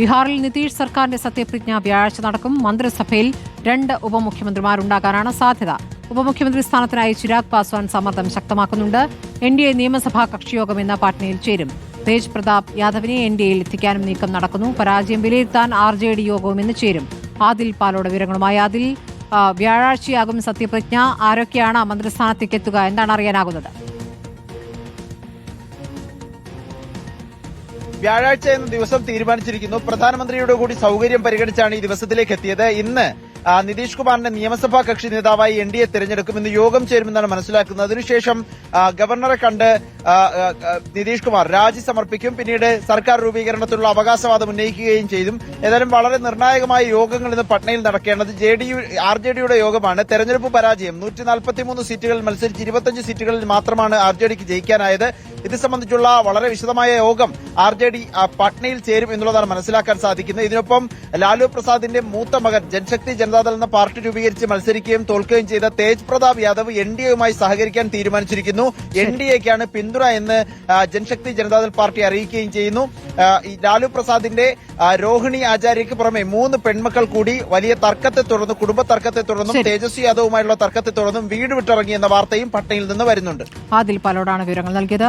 ബീഹാറിൽ നിതീഷ് സർക്കാരിന്റെ സത്യപ്രതിജ്ഞ വ്യാഴാഴ്ച നടക്കും. മന്ത്രിസഭയിൽ രണ്ട് ഉപമുഖ്യമന്ത്രിമാരുണ്ടാകാനാണ് സാധ്യത. ഉപമുഖ്യമന്ത്രി സ്ഥാനത്തിനായി ചിരാഗ് പാസ്വാൻ സമ്മർദ്ദം ശക്തമാക്കുന്നുണ്ട്. എൻ ഡി എ നിയമസഭാ കക്ഷിയോഗം ഇന്ന് പാട്നയിൽ ചേരും. തേജ് പ്രതാപ് യാദവിനെ എൻ ഡി എയിൽ എത്തിക്കാനും നീക്കം നടക്കുന്നു. പരാജയം വിലയിരുത്താൻ ആർ ജെ ഡി യോഗവും ഇന്ന് ചേരും. ആദിൽ പാലോട് വിവരങ്ങളുമായി ആദിൽ. വ്യാഴാഴ്ചയാകും സത്യപ്രതിജ്ഞ. ആരൊക്കെയാണ് മന്ത്രിസ്ഥാനത്തേക്ക് എത്തുക എന്താണ് അറിയാനാകുന്നത്? വ്യാഴാഴ്ച എന്ന ദിവസം തീരുമാനിച്ചിരിക്കുന്നു. പ്രധാനമന്ത്രിയുടെ കൂടി സൗകര്യം പരിഗണിച്ചാണ് ഈ ദിവസത്തിലേക്ക് എത്തിയത്. ഇന്ന് നിതീഷ് കുമാറിന്റെ നിയമസഭാ കക്ഷി നേതാവായി എൻ ഡി എ തെരഞ്ഞെടുക്കുമെന്ന് യോഗം ചേരുമെന്നാണ് മനസ്സിലാക്കുന്നത്. അതിനുശേഷം ഗവർണറെ കണ്ട് നിതീഷ് കുമാർ രാജി സമർപ്പിക്കും. പിന്നീട് സർക്കാർ രൂപീകരണത്തിലുള്ള അവകാശവാദം ഉന്നയിക്കുകയും ചെയ്തു ഏതായാലും വളരെ നിർണായകമായ യോഗങ്ങൾ ഇന്ന് പട്നയിൽ നടക്കേണ്ടത് J D U R J ഡിയുടെ യോഗമാണ്. തെരഞ്ഞെടുപ്പ് പരാജയം. നൂറ്റി നാൽപ്പത്തിമൂന്ന് സീറ്റുകളിൽ മത്സരിച്ച് ഇരുപത്തഞ്ച് സീറ്റുകളിൽ മാത്രമാണ് ആർ ജെ ഡിക്ക് ജയിക്കാനായത്. ഇത് സംബന്ധിച്ചുള്ള വളരെ വിശദമായ യോഗം ആർ ജെ ഡി പട്നയിൽ ചേരും എന്നുള്ളതാണ് മനസ്സിലാക്കാൻ സാധിക്കുന്നത്. ഇതിനൊപ്പം ലാലു പ്രസാദിന്റെ മൂത്ത മകൻ ജൻശക്തി ജനതാദൾ എന്ന പാർട്ടി രൂപീകരിച്ച് മത്സരിക്കുകയും തോൽക്കുകയും ചെയ്ത തേജ് പ്രതാപ് യാദവ് എൻ ഡി എയുമായി സഹകരിക്കാൻ തീരുമാനിച്ചിരിക്കുന്നു. എൻ ഡി എക്കാണ് പിന്തുണ എന്ന് ജനശക്തി ജൻശക്തി ജനതാദൾ പാർട്ടി അറിയിക്കുകയും ചെയ്യുന്നു. ലാലു പ്രസാദിന്റെ രോഹിണി ആചാര്യയ്ക്ക് പുറമെ മൂന്ന് പെൺമക്കൾ കൂടി വലിയ തർക്കത്തെ തുടർന്ന് കുടുംബ തർക്കത്തെ തുടർന്നും തേജസ്വി യാദവുമായുള്ള തർക്കത്തെ തുടർന്നും വീട് വിട്ടിറങ്ങി എന്ന വാർത്തയും പട്നയിൽ നിന്ന് വരുന്നുണ്ട്. ആദിൽ പാലോടാണ് വിവരങ്ങൾ നൽകിയത്.